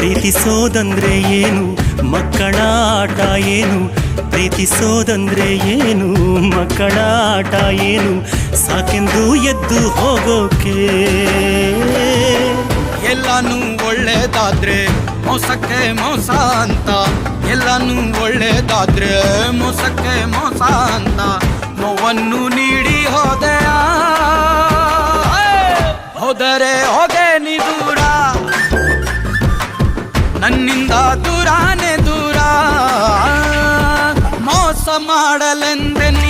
ಪ್ರೀತಿಸೋದಂದ್ರೆ ಏನು? ಮಕ್ಕಳ ಆಟ ಏನು? ಪ್ರೀತಿಸೋದಂದ್ರೆ ಏನು? ಮಕ್ಕಳ ಆಟ ಏನು? ಸಾಕೆಂದು ಎದ್ದು ಹೋಗೋಕೆ. ಎಲ್ಲಾನು ಒಳ್ಳೇದಾದ್ರೆ ಮೋಸಕ್ಕೆ ಮೋಸ ಅಂತ. ಎಲ್ಲಾನು ಒಳ್ಳೇದಾದ್ರೆ ಮೋಸಕ್ಕೆ ಮೋಸ ಅಂತ. ನೋವನ್ನು ನೀಡಿ ಹೋದೆ ಹೋದರೆ ಬಂದ ದೂರಾನೆ ದೂರ ಮೋಸ ಮಾಡಲೆಂದೆ ನೀ